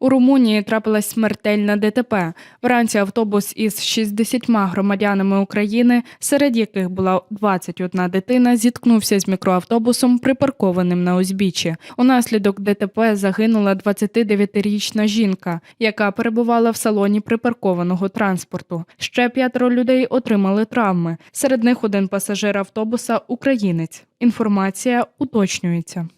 У Румунії трапилась смертельна ДТП. Вранці автобус із 60 громадянами України, серед яких була 21 дитина, зіткнувся з мікроавтобусом, припаркованим на узбіччі. Унаслідок ДТП загинула 29-річна жінка, яка перебувала в салоні припаркованого транспорту. Ще п'ятеро людей отримали травми. Серед них один пасажир автобуса українець. Інформація уточнюється.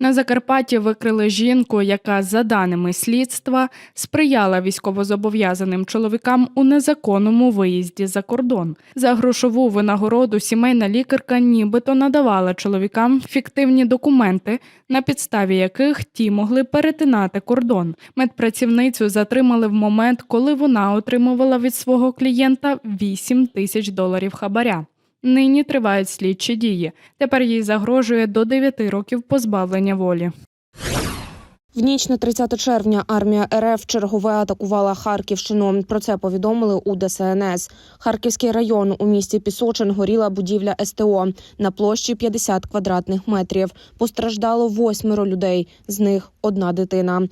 На Закарпатті викрили жінку, яка, за даними слідства, сприяла військовозобов'язаним чоловікам у незаконному виїзді за кордон. За грошову винагороду сімейна лікарка нібито надавала чоловікам фіктивні документи, на підставі яких ті могли перетинати кордон. Медпрацівницю затримали в момент, коли вона отримувала від свого клієнта 8 тисяч доларів хабаря. Нині тривають слідчі дії. Тепер їй загрожує до 9 років позбавлення волі. В ніч на 30 червня армія РФ чергове атакувала Харківщину. Про це повідомили у ДСНС. Харківський район у місті Пісочин горіла будівля СТО на площі 50 квадратних метрів. Постраждало восьмеро людей, з них одна дитина.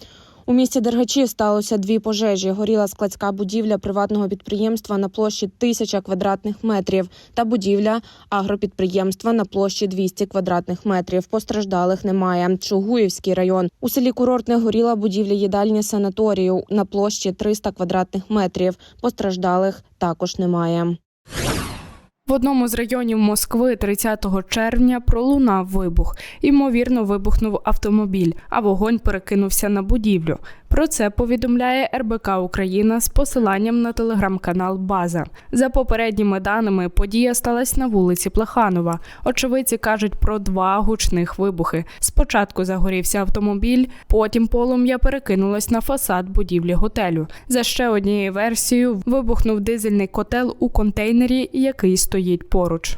У місті Дергачі сталося дві пожежі. Горіла складська будівля приватного підприємства на площі 1000 квадратних метрів та будівля агропідприємства на площі 200 квадратних метрів. Постраждалих немає. Чугуївський район. У селі Курортне горіла будівля їдальні санаторію на площі 300 квадратних метрів. Постраждалих також немає. Одному з районів Москви 30 червня пролунав вибух. Ймовірно, вибухнув автомобіль, а вогонь перекинувся на будівлю. Про це повідомляє РБК Україна з посиланням на телеграм-канал База. За попередніми даними, подія сталася на вулиці Плеханова. Очевидці кажуть про два гучних вибухи. Спочатку загорівся автомобіль, потім полум'я перекинулось на фасад будівлі готелю. За ще однією версією, вибухнув дизельний котел у контейнері, який стоїть поруч.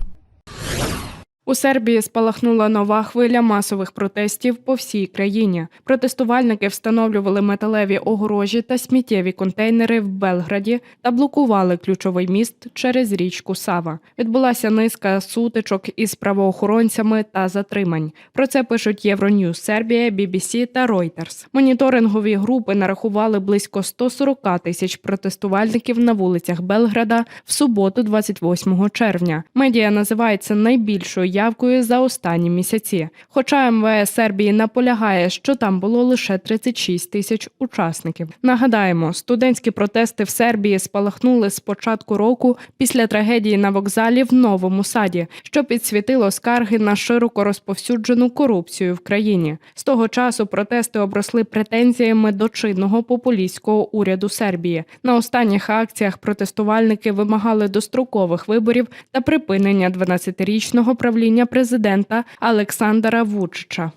У Сербії спалахнула нова хвиля масових протестів по всій країні. Протестувальники встановлювали металеві огорожі та сміттєві контейнери в Белграді та блокували ключовий міст через річку Сава. Відбулася низка сутичок із правоохоронцями та затримань. Про це пишуть Євроньюз Сербія, BBC та Reuters. Моніторингові групи нарахували близько 140 тисяч протестувальників на вулицях Белграда в суботу, 28 червня. Медіа називається найбільшою явкою за останні місяці. Хоча МВС Сербії наполягає, що там було лише 36 тисяч учасників. Нагадаємо, студентські протести в Сербії спалахнули з початку року після трагедії на вокзалі в Новому Саді, що підсвітило скарги на широко розповсюджену корупцію в країні. З того часу протести обросли претензіями до чинного популістського уряду Сербії. На останніх акціях протестувальники вимагали дострокових виборів та припинення 12-річного правління президента Олександра Вучича.